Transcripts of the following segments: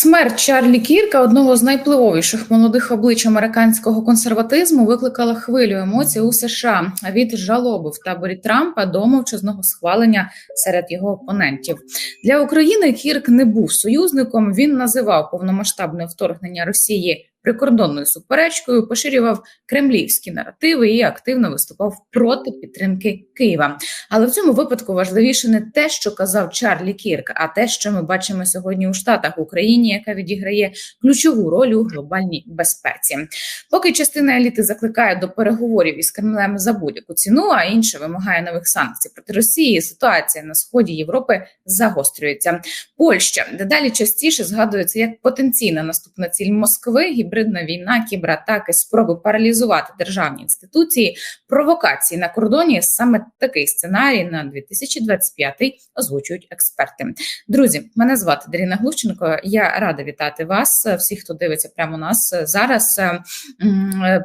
Смерть Чарлі Кірка, одного з найпливовіших молодих облич американського консерватизму, викликала хвилю емоцій у США від жалоби в таборі Трампа до мовчазного схвалення серед його опонентів для України. Кірк не був союзником. Він називав повномасштабне вторгнення Росії прикордонною суперечкою, поширював кремлівські наративи і активно виступав проти підтримки Києва. Але в цьому випадку важливіше не те, що казав Чарлі Кірк, а те, що ми бачимо сьогодні у Штатах Україні, яка відіграє ключову роль у глобальній безпеці. Поки частина еліти закликає до переговорів із Кремлем за будь-яку ціну, а інша вимагає нових санкцій проти Росії. Ситуація на сході Європи загострюється. Польща дедалі частіше згадується як потенційна наступна ціль Москви гібридна війна, кібератаки, спроби паралізувати державні інституції, провокації на кордоні. Саме такий сценарій на 2025 озвучують експерти. Друзі, мене звати Даріна Глущенко. Я рада вітати вас, всіх, хто дивиться прямо нас зараз.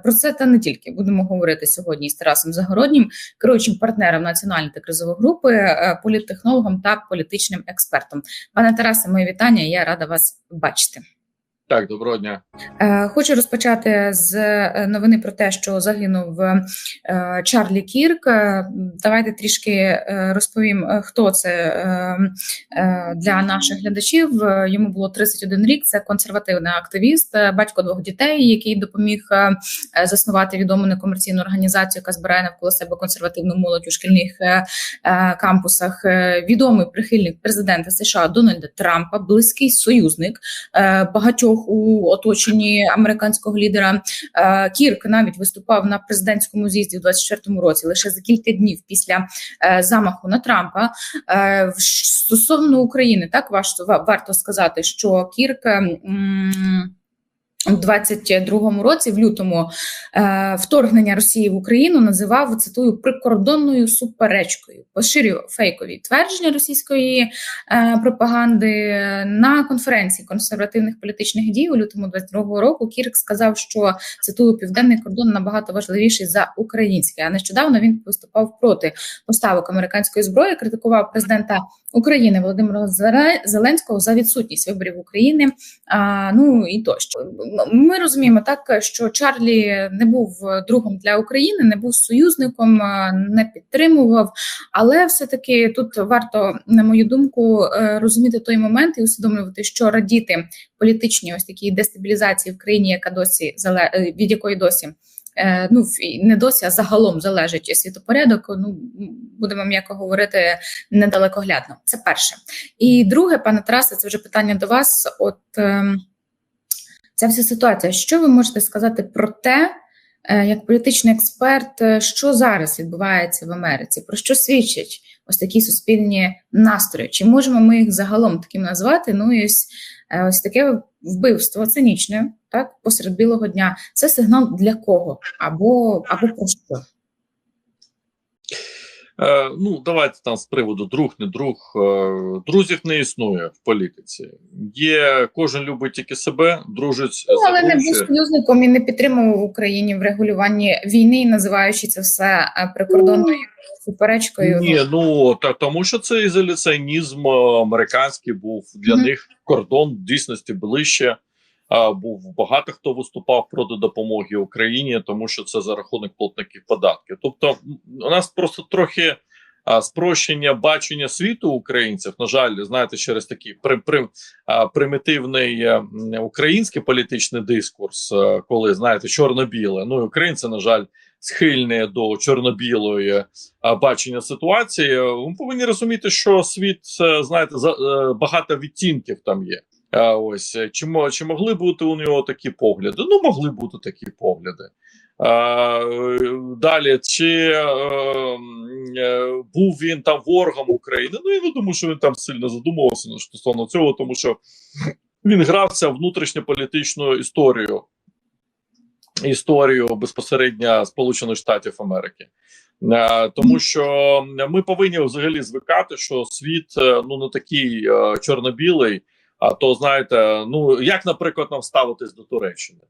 Про це та не тільки будемо говорити сьогодні з Тарасом Загороднім, керуючим партнером національної та кризової групи, е, політтехнологом та політичним експертом. Пане Тарасе, моє вітання. Я рада вас бачити. Так, доброго дня. Е, хочу розпочати з е, новини про те, що загинув е, Чарлі Кірк. Давайте трішки розповім, хто це для наших глядачів. Йому було 31 рік. Це консервативний активіст, батько двох дітей, який допоміг заснувати відому некомерційну організацію, яка збирає навколо себе консервативну молодь у шкільних кампусах. Відомий прихильник президента США Дональда Трампа, близький союзник багатьох багатьох у оточенні американського лідера. Е, Кірк навіть виступав на президентському з'їзді в 24-му році, лише за кілька днів після е, замаху на Трампа. Е, стосовно України, так варто сказати, що Кірк. У 22-му році, в лютому, е, вторгнення Росії в Україну називав цитую прикордонною суперечкою. Поширював фейкові твердження російської е, пропаганди на конференції консервативних політичних дій у лютому 22-го року. Кірк сказав, що цитую південний кордон набагато важливіший за український. А нещодавно він виступав проти поставок американської зброї, критикував президента України Володимира Зеленського за відсутність виборів України. Ну і тощо ми розуміємо так, що Чарлі не був другом для України, не був союзником, не підтримував. Але все-таки тут варто, на мою думку, е, розуміти той момент і усвідомлювати, що радіти політичній ось такій дестабілізації в країні, яка досі е, від якої досі. Е, ну не досі, а загалом залежить світопорядок. Ну будемо м'яко говорити недалекоглядно. Це перше. І друге, пане Тарасе, це вже питання до вас. От ем, ця вся ситуація. Що ви можете сказати про те, е, як політичний експерт, е, що зараз відбувається в Америці? Про що свідчать ось такі суспільні настрої? Чи можемо ми їх загалом таким назвати? Ну і ось е, ось таке вбивство цинічне, так посеред білого дня. Це сигнал для кого або або про що? Е, ну, давайте там з приводу друг, не друг. Е, друзів не існує в політиці. Є кожен любить тільки себе, дружить. Ну, але не був союзником і не підтримував в Україні в регулюванні війни, називаючи це все е, прикордонною суперечкою. Ні, ну та тому, що це ізоляціонізм американський був для mm -hmm. них кордон в дійсності ближче був багато хто виступав проти допомоги Україні, тому що це за рахунок платників податків. Тобто, у нас просто трохи спрощення бачення світу українців. На жаль, знаєте, через такий при, при, примітивний е, український політичний дискурс, коли знаєте, чорно-біле. Ну і українці, на жаль. Схильні до чорно-білої бачення ситуації, ми повинні розуміти, що світ е, знаєте е, багато відтінків там є. Ось е, чи чи могли бути у нього такі погляди? Ну, могли бути такі погляди. А, Далі, чи е, е, був він там ворогом України? Ну я не думаю, що він там сильно задумувався стосовно цього, тому що він грався внутрішньополітичну історію, історію безпосередньо Сполучених Штатів Америки. Тому що ми повинні взагалі звикати, що світ ну не такий чорно-білий. А то знаєте, ну як, наприклад, нам ставитись до Туреччини?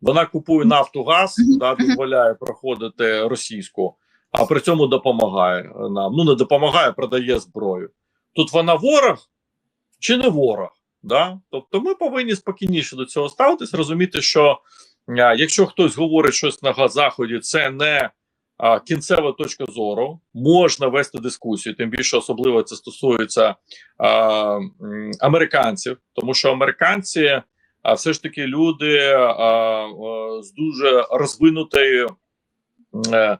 Вона купує нафту, газ, да, дозволяє проходити російську, а при цьому допомагає нам. Ну не допомагає, продає зброю. Тут вона ворог чи не ворог? Да? Тобто ми повинні спокійніше до цього ставитись, розуміти, що якщо хтось говорить щось на заході, це не а, кінцева точка зору, можна вести дискусію, тим більше особливо це стосується а, американців, тому що американці а, все ж таки люди а, а, з дуже розвинутою е,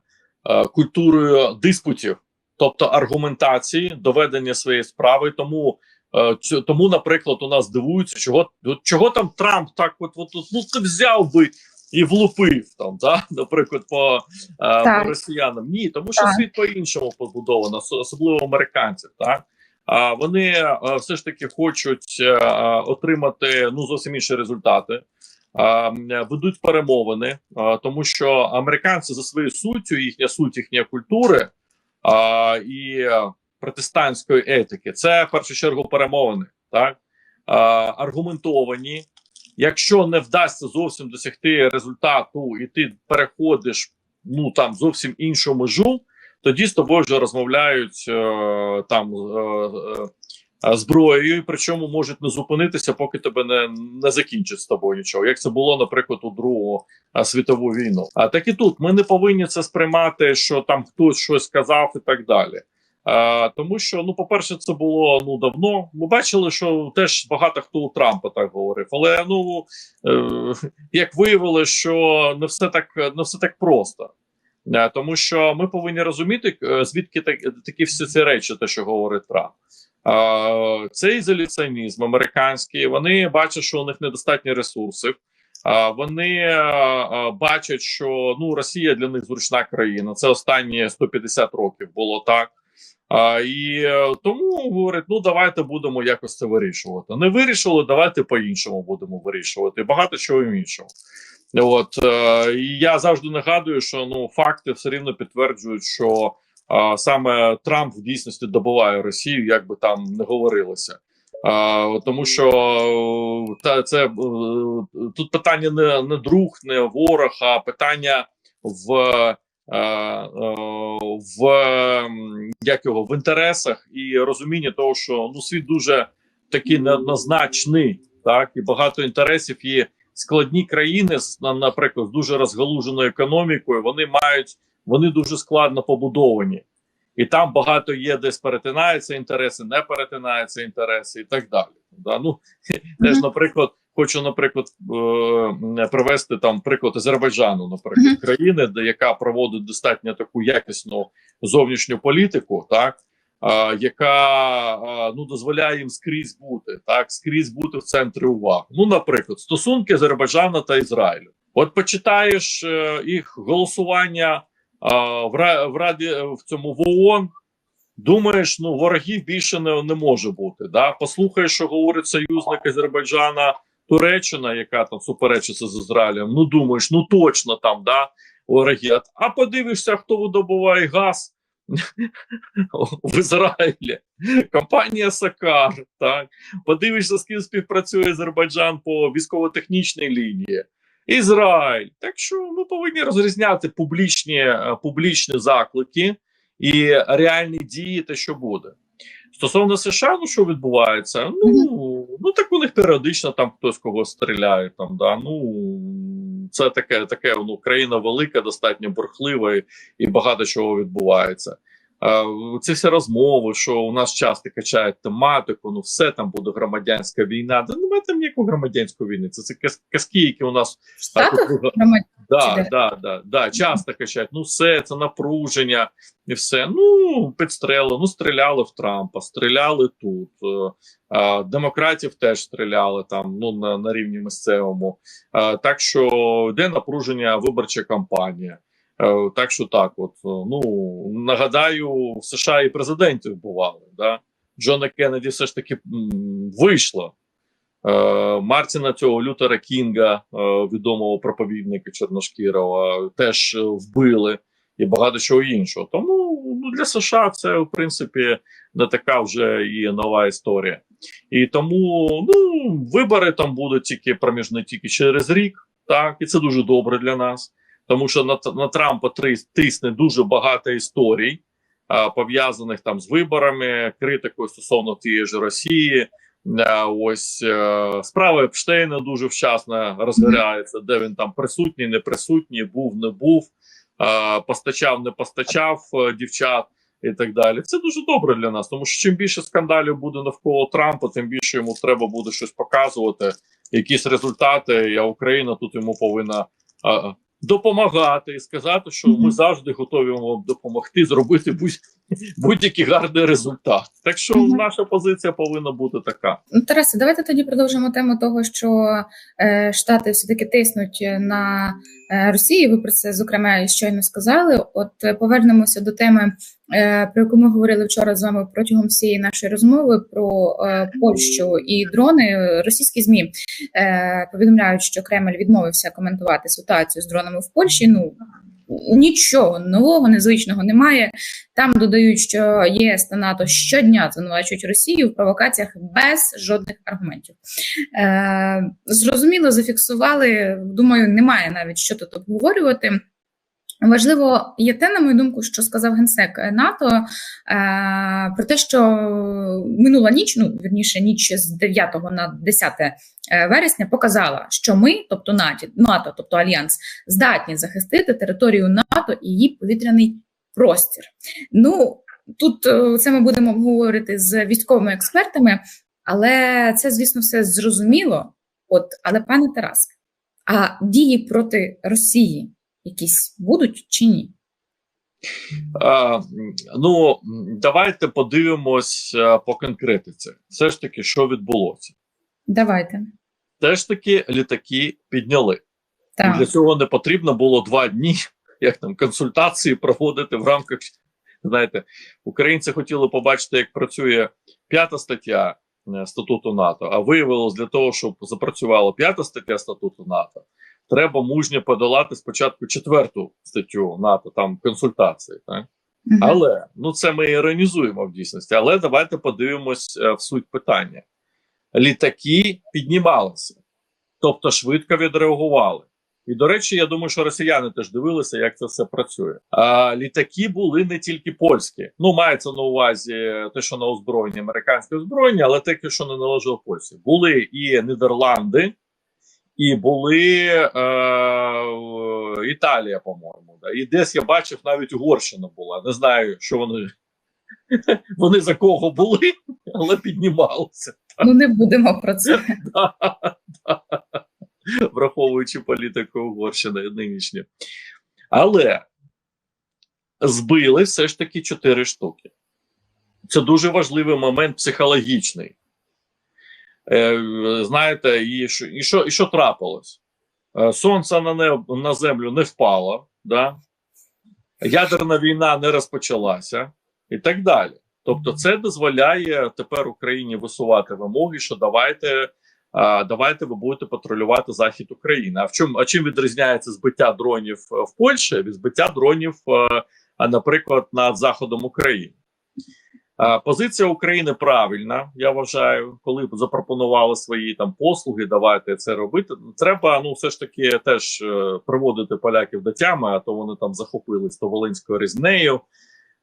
е, культурою диспутів, тобто аргументації, доведення своєї справи, тому. Е, цю- Тому, наприклад, у нас дивуються, чого чого там Трамп так, от, от, от ну взяв би і влупив там, да? наприклад, по, е, по росіянам. Ні, тому що Так. світ по-іншому побудовано, особливо американців. Так а вони е, все ж таки хочуть е, е, отримати ну зовсім інші результати. А, ведуть перемовини, а, тому що американці за своєю суттю, їхня суть, їхня культури а, і е, протестантської етики, це в першу чергу перемовини, так а, аргументовані. Якщо не вдасться зовсім досягти результату, і ти переходиш ну там зовсім іншу межу, тоді з тобою вже розмовляють е, там е, е, зброєю, причому можуть не зупинитися, поки тебе не, не закінчить з тобою нічого. Як це було, наприклад, у Другу е, світову війну. А так і тут ми не повинні це сприймати, що там хтось щось сказав і так далі. А, тому що, ну, по-перше, це було ну давно. Ми бачили, що теж багато хто у Трампа так говорив. Але ну е, як виявили, що не все так не все так просто. Е, Тому що ми повинні розуміти, е, звідки так, такі всі ці речі, те, що говорить Трамп. Е, Це ізоляціонізм американський. Вони бачать, що у них недостатньо ресурсів. А вони е, е, бачать, що ну Росія для них зручна країна. Це останні 150 років було так. А, і е, тому говорять: ну давайте будемо якось це вирішувати. Не вирішили, давайте по-іншому будемо вирішувати. Багато чого іншого. От е, я завжди нагадую, що ну факти все рівно підтверджують, що е, саме Трамп в дійсності добиває Росію, як би там не говорилося. Е, тому що та це е, тут питання не, не друг, не ворог, а питання в. Е, е, В як його в інтересах і розуміння того, що ну світ дуже такий неоднозначний, так і багато інтересів і складні країни наприклад з дуже розгалуженою економікою. Вони мають вони дуже складно побудовані, і там багато є, десь перетинаються інтереси, не перетинаються інтереси, і так далі. Да? Ну теж, наприклад, хочу, наприклад, е, привести там приклад Азербайджану, наприклад, країни, де яка проводить достатньо таку якісну зовнішню політику, так. а, яка ну дозволяє їм скрізь бути, так скрізь бути в центрі уваги. Ну, наприклад, стосунки Азербайджану та Ізраїлю. От почитаєш е, їх голосування а, в Раді в цьому в ООН, думаєш, ну ворогів більше не, не може бути. Да? Послухаєш, що говорить союзник Азербайджана Туреччина, яка там суперечиться з Ізраїлем. Ну думаєш, ну точно там, да. А- А подивишся, хто видобуває газ в Ізраїлі. Компанія Сакар. Так подивишся, з ким співпрацює Азербайджан по військово-технічній лінії. Ізраїль. Так що ми повинні розрізняти публічні, е, публічні заклики і реальні дії, те, що буде. Стосовно США, ну що відбувається? Ну, ну так у них періодично там хтось когось стріляє. Там, да, ну, це таке, таке ну, країна велика, достатньо бурхлива і багато чого відбувається. Е, Ці всі розмови, що у нас часто качають тематику, ну все там буде громадянська війна. Да немає там ніякої громадянської війни. Це, це казки, які у нас так, Да, да, да, да, часто качають. Ну, все, це напруження і все. Ну, підстрели, ну, стріляли в Трампа, стріляли тут. Е, е, демократів теж стріляли там, ну, на, на рівні місцевому. Так що йде напруження виборча кампанія. Е, так що так, от, е, ну, нагадаю, в США і президентів бували. Да? Джона Кеннеді все ж таки м, вийшло. Е, Мартіна цього Лютера Кінга, відомого проповідника Чорношкірова, теж вбили і багато чого іншого. Тому ну, для США це в принципі не така вже і нова історія. І тому ну, вибори там будуть тільки проміжні тільки через рік, так і це дуже добре для нас, тому що на, на Трампа тисне дуже багато історій, пов'язаних там з виборами, критикою стосовно тієї ж Росії ось е, справа Епштейна дуже вчасно розгоряється, де він там присутній, не присутній, був, не був, постачав, не постачав е, дівчат і так далі. Це дуже добре для нас, тому що чим більше скандалів буде навколо Трампа, тим більше йому треба буде щось показувати, якісь результати. А Україна тут йому повинна допомагати і сказати, що ми завжди готові вам допомогти зробити будь, будь-який гарний результат. Так що наша позиція повинна бути така. Тарасе, давайте тоді продовжимо тему того, що е, Штати все-таки тиснуть на е, Росію. Ви про це зокрема щойно сказали. От е, повернемося до теми, е, про яку ми говорили вчора з вами протягом всієї нашої розмови про е, Польщу і дрони. Російські змі е, повідомляють, що Кремль відмовився коментувати ситуацію з дронами в Польщі. Ну нічого нового, незвичного немає. Там додають, що ЄС та НАТО щодня звинувачують Росію в провокаціях без жодних аргументів. Е, зрозуміло, зафіксували. Думаю, немає навіть що тут обговорювати. Важливо є те, на мою думку, що сказав генсек НАТО е, про те, що минула ніч, ну вірніше, ніч з 9 на 10 вересня показала, що ми, тобто НАТО, НАТО, тобто Альянс, здатні захистити територію НАТО і її повітряний простір. Ну тут е, це ми будемо обговорити з військовими експертами, але це, звісно, все зрозуміло. От, але пане Тарас, а дії проти Росії якісь будуть чи ні? А, ну давайте подивимось по конкретиці. Все ж таки, що відбулося. Давайте. Все ж таки, літаки підняли. Так. Для цього не потрібно було два дні, як там консультації проводити в рамках. Знаєте, українці хотіли побачити, як працює п'ята стаття е, статуту НАТО. А виявилось для того, щоб запрацювала п'ята стаття статуту НАТО, треба мужньо подолати спочатку четверту статтю НАТО, там консультації. Так? Але ну це ми іронізуємо в дійсності. Але давайте подивимось е, в суть питання. Літаки піднімалися, тобто швидко відреагували. І до речі, я думаю, що росіяни теж дивилися, як це все працює. А літаки були не тільки польські. Ну, мається на увазі те, що на озброєнні, американське озброєння, але те, що не належало Польщі. Були і Нідерланди, і були е, Італія, по-моєму. Да. І десь я бачив, навіть Угорщина була. Не знаю, що вони, вони за кого були, але піднімалися. Ну не будемо про це. Враховуючи політику Угорщини нинішню. Але збили все ж таки чотири штуки. Це дуже важливий момент психологічний. Е, знаєте, і що, і що, і що трапилось? Е, сонце на, небо, на землю не впало, да? ядерна війна не розпочалася і так далі. Тобто, це дозволяє тепер Україні висувати вимоги, що давайте, давайте ви будете патрулювати захід України. А в чому а чим відрізняється збиття дронів е, в Польщі від збиття дронів, наприклад, над заходом України? А, Позиція України правильна, я вважаю, коли запропонували свої там послуги, давайте це робити. Треба ну все ж таки теж е, приводити поляків до тями, а то вони там захопились то волинською різнею.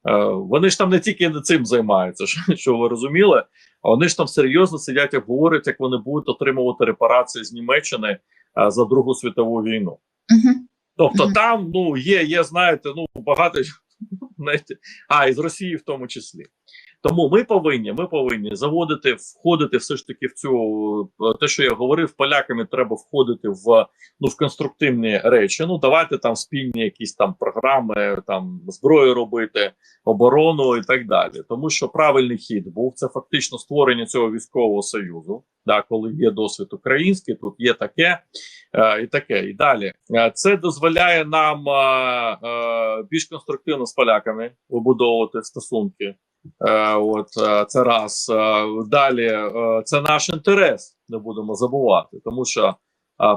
Е, Вони ж там не тільки цим займаються, що, що ви розуміли, а вони ж там серйозно сидять і говорять, як вони будуть отримувати репарації з Німеччини е, за Другу світову війну. Мгм. Тобто Мгм. там ну є, є, знаєте, ну багато знаєте, а і з Росії в тому числі. Тому ми повинні, ми повинні заводити, входити все ж таки в цю е, те, що я говорив, поляками треба входити в ну в конструктивні речі. Ну давайте там спільні якісь там програми, там зброю робити, оборону і так далі. Тому що правильний хід був це фактично створення цього військового союзу. Да, коли є досвід український, тут є таке е, і таке. І далі Е, це дозволяє нам е, е, більш конструктивно з поляками вибудовувати стосунки. Е, от е, це раз Е, далі. Це наш інтерес, не будемо забувати, тому що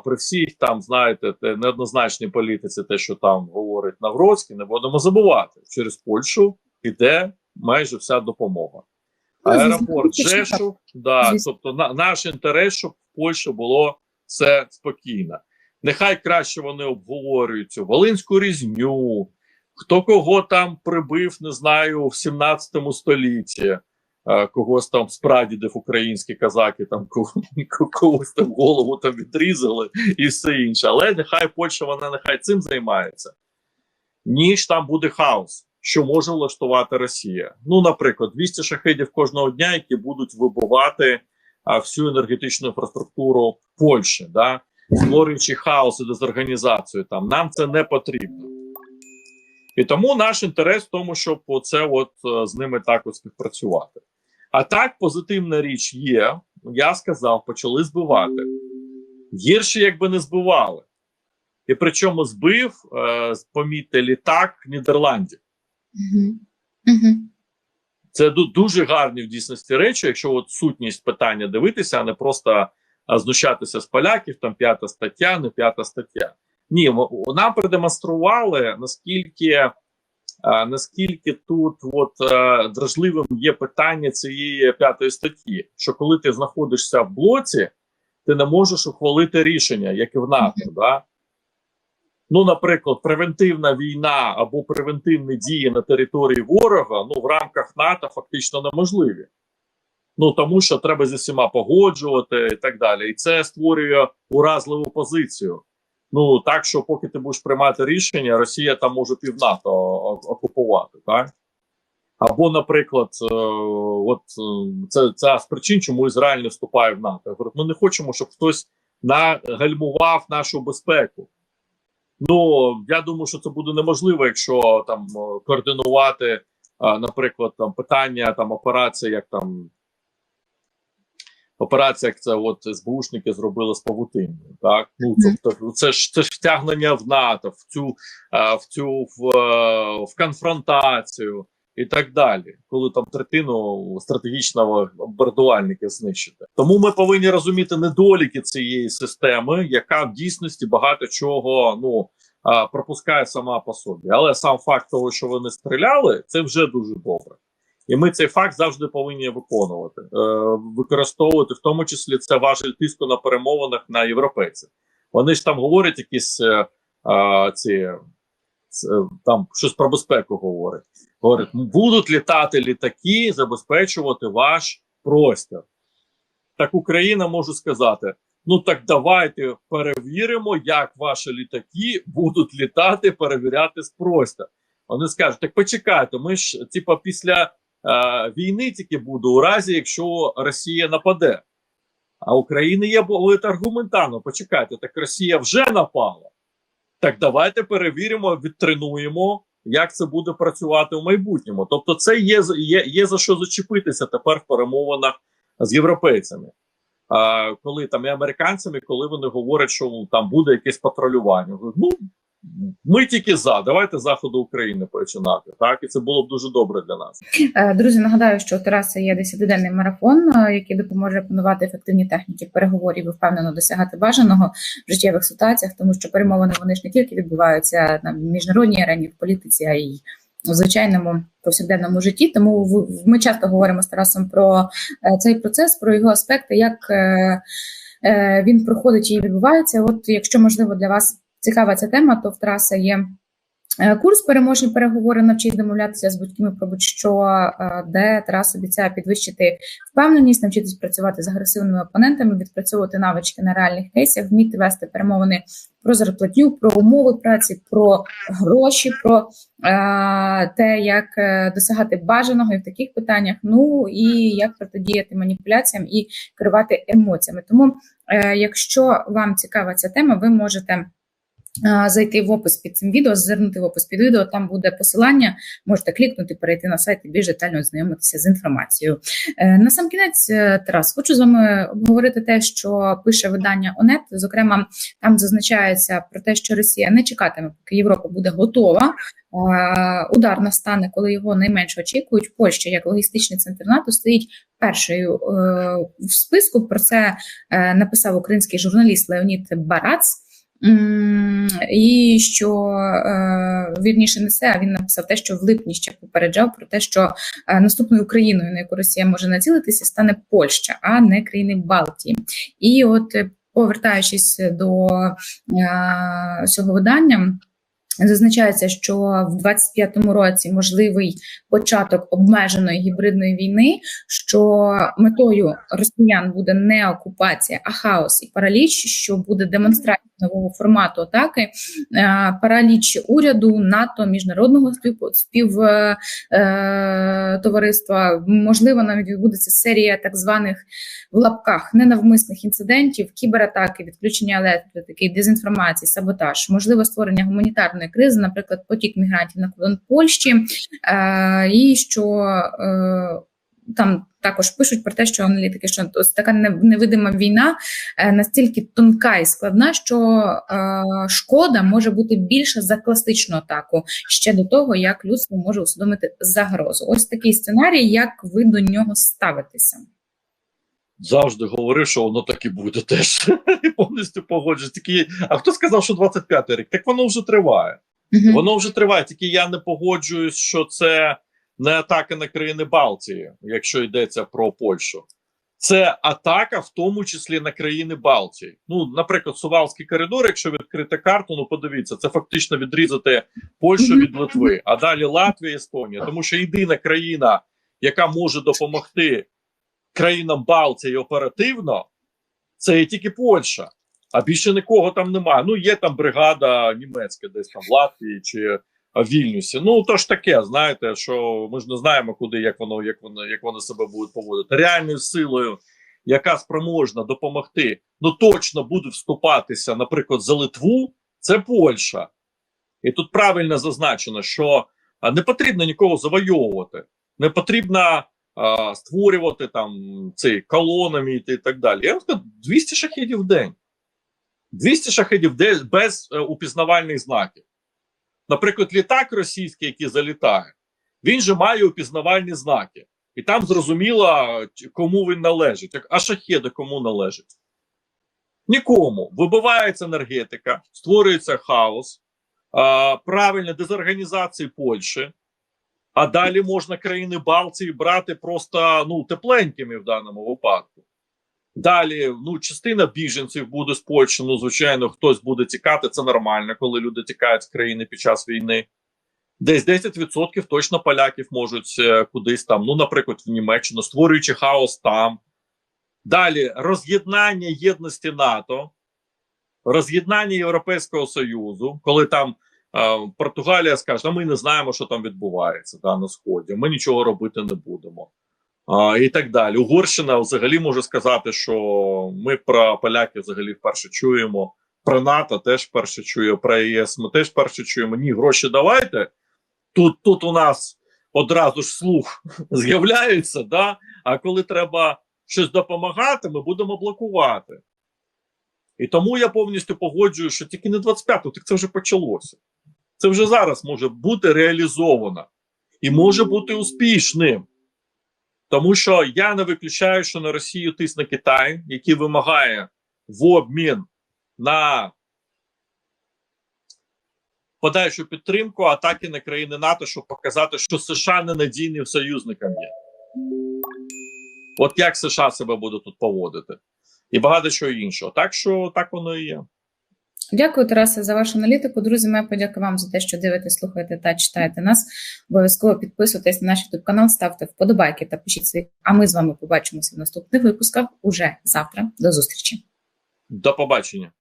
при всіх там, знаєте, те неоднозначній політиці, те, що там говорить Навроцький, не будемо забувати. Через Польщу йде майже вся допомога. Аеропорт. Жешув, да, тобто на, наш інтерес, щоб в Польщі було все спокійно. Нехай краще вони обговорюють цю Волинську різню, хто кого там прибив, не знаю, в 17 столітті. когось там з прадідів українські казаки, там когось там голову там відрізали і все інше. Але нехай Польща вона нехай цим займається, ніж там буде хаос, що може влаштувати Росія. Ну, наприклад, 200 шахедів кожного дня, які будуть вибивати а, всю енергетичну інфраструктуру Польщі, да, створюючи хаос і дезорганізацію. Там нам це не потрібно. І тому наш інтерес в тому, щоб оце от е, з ними також співпрацювати. А так, позитивна річ є. Я сказав, почали збивати. Гірше, якби не збивали. І причому збив, е, помітьте, літак Нідерландів. Угу. Угу. Це дуже гарні в дійсності речі, якщо от сутність питання дивитися, а не просто знущатися з поляків, там п'ята стаття, не п'ята стаття. Ні, нам продемонстрували наскільки наскільки тут от дражливим є питання цієї п'ятої статті, що коли ти знаходишся в блоці, ти не можеш ухвалити рішення, як і в НАТО. Mm -hmm. да? Ну, наприклад, превентивна війна або превентивні дії на території ворога ну в рамках НАТО фактично неможливі. Ну тому що треба зі всіма погоджувати і так далі. І це створює уразливу позицію. Ну так що, поки ти будеш приймати рішення, Росія там може пів НАТО окупувати, так? Або, наприклад, е, от е, це це з причин, чому Ізраїль не вступає в НАТО. Говорить, ми не хочемо, щоб хтось нагальмував нашу безпеку. Ну я думаю, що це буде неможливо, якщо там е, координувати, наприклад, там питання там операції, як там операція, це от СБУшники зробили з павутиною. Так ну тобто, це ж це ж втягнення в НАТО, в цю в цю в, в конфронтацію і так далі, коли там третину стратегічного бомбардувальників знищити. Тому ми повинні розуміти недоліки цієї системи, яка в дійсності багато чого ну. Пропускає сама по собі, але сам факт того, що вони стріляли, це вже дуже добре. І ми цей факт завжди повинні виконувати, е, використовувати, в тому числі це важель тиску на перемовинах на європейців. Вони ж там говорять якісь е, е, ці там щось про безпеку говорять. Говорять, будуть літати літаки, забезпечувати ваш простір. Так Україна може сказати: ну так давайте перевіримо, як ваші літаки будуть літати, перевіряти з простір. Вони скажуть: так почекайте, ми ж типа після війни тільки буде у разі, якщо Росія нападе. А Україна є аргументарно. Почекайте, так Росія вже напала. Так давайте перевіримо, відтренуємо, як це буде працювати в майбутньому. Тобто, це є є, є за що зачепитися тепер в перемовинах з європейцями. А, Коли там і американцями, коли вони говорять, що там буде якесь патрулювання. Ну ми тільки за давайте заходу України починати. Так і це було б дуже добре для нас. Е, друзі, нагадаю, що у Тараса є десятиденний марафон, е, який допоможе опанувати ефективні техніки переговорів і впевнено досягати бажаного в життєвих ситуаціях, тому що перемовини вони ж не тільки відбуваються на міжнародній арені в політиці, а й у звичайному повсякденному житті. Тому ми часто говоримо з Тарасом про е, цей процес, про його аспекти, як він проходить і відбувається. От, якщо можливо для вас цікава ця тема, то в Тараса є е, курс переможні переговори, навчись домовлятися з батьками про будь-що, е, де Тарас обіцяє підвищити впевненість, навчитись працювати з агресивними опонентами, відпрацьовувати навички на реальних кейсах, вміти вести перемовини про зарплатню, про умови праці, про гроші, про е, те, як е, досягати бажаного і в таких питаннях. Ну і як протидіяти маніпуляціям і керувати емоціями. Тому, е, якщо вам цікава ця тема, ви можете. Зайти в опис під цим відео, звернути в опис під відео, там буде посилання, можете клікнути, перейти на сайт і більш детально ознайомитися з інформацією. Е, на сам кінець, е, Тарас, хочу з вами обговорити те, що пише видання ОНЕТ. Зокрема, там зазначається про те, що Росія не чекатиме, поки Європа буде готова. Удар настане, коли його найменше очікують. Польща як логістичний центр НАТО стоїть першою е, в списку. Про це написав український журналіст Леонід Барац. І що е, вірніше не це, а він написав те, що в липні ще попереджав про те, що е, наступною країною, на яку Росія може націлитися, стане Польща, а не країни Балтії. І от повертаючись до цього видання. Зазначається, що в 25-му році можливий початок обмеженої гібридної війни, що метою росіян буде не окупація, а хаос і параліч, що буде демонстрація нового формату атаки, е, параліч уряду, НАТО, міжнародного спів, спів е, е. Можливо, навіть відбудеться серія так званих в лапках ненавмисних інцидентів, кібератаки, відключення електрики, дезінформації, саботаж, можливо, створення гуманітарної кризи, наприклад, потік мігрантів на кордон Польщі, і що там також пишуть про те, що аналітики, що ось така невидима війна е, настільки тонка і складна, що е, шкода може бути більша за класичну атаку ще до того, як людство може усвідомити загрозу. Ось такий сценарій, як ви до нього ставитеся. Завжди говорив, що воно так і буде теж. Повністю погоджуюсь. Тільки а хто сказав, що 25-й рік? Так воно вже триває. Угу. Воно вже триває. Тільки я не погоджуюсь, що це не атака на країни Балтії, якщо йдеться про Польщу. Це атака, в тому числі на країни Балтії. Ну, наприклад, Сувалський коридор, якщо відкрити карту, ну подивіться, це фактично відрізати Польщу від Литви, а далі Латвія, Естонія. Тому що єдина країна, яка може допомогти країнам Балтії оперативно, це є тільки Польща, а більше нікого там немає. Ну, є там бригада німецька, десь там в Латвії чи Вільнюсі. Ну то ж таке, знаєте, що ми ж не знаємо, куди як воно, як воно, як вони себе будуть поводити. Реальною силою, яка спроможна допомогти, ну точно буде вступатися, наприклад, за Литву, це Польща. І тут правильно зазначено, що не потрібно нікого завойовувати, не потрібно а, створювати там цей колонами і так далі. Я вам скажу, 200 шахідів в день. 200 шахедів в день без е, упізнавальних знаків. Наприклад, літак російський, який залітає, він же має упізнавальні знаки. І там зрозуміло, кому він належить. А шахеди кому належить? Нікому. Вибивається енергетика, створюється хаос, правильна дезорганізація Польщі. А далі можна країни Балтії брати просто ну, тепленькими в даному випадку. Далі, ну, частина біженців буде з Польщі, ну, звичайно, хтось буде тікати. Це нормально, коли люди тікають з країни під час війни. Десь 10% точно поляків можуть е, кудись там, ну, наприклад, в Німеччину, створюючи хаос там. Далі роз'єднання єдності НАТО, роз'єднання Європейського Союзу, коли там е, Португалія скаже, а ми не знаємо, що там відбувається да, на Сході, ми нічого робити не будемо і так далі. Угорщина взагалі може сказати, що ми про поляків взагалі вперше чуємо. Про НАТО теж вперше чує, про ЄС ми теж вперше чуємо. Ні, гроші давайте. Тут тут у нас одразу ж слух з'являється, да? а коли треба щось допомагати, ми будемо блокувати. І тому я повністю погоджую, що тільки не 25-го, так це вже почалося. Це вже зараз може бути реалізовано і може бути успішним. Тому що я не виключаю, що на Росію тисне Китай, який вимагає в обмін на подальшу підтримку атаки на країни НАТО, щоб показати, що США ненадійним союзником є. От як США себе буде тут поводити, і багато чого іншого. Так що так воно і є. Дякую, Тарасе, за вашу аналітику. Друзі, моя подяка вам за те, що дивитесь, слухаєте та читаєте нас. Обов'язково підписуйтесь на наш youtube канал, ставте вподобайки та пишіть свої. А ми з вами побачимося в наступних випусках уже завтра. До зустрічі. До побачення.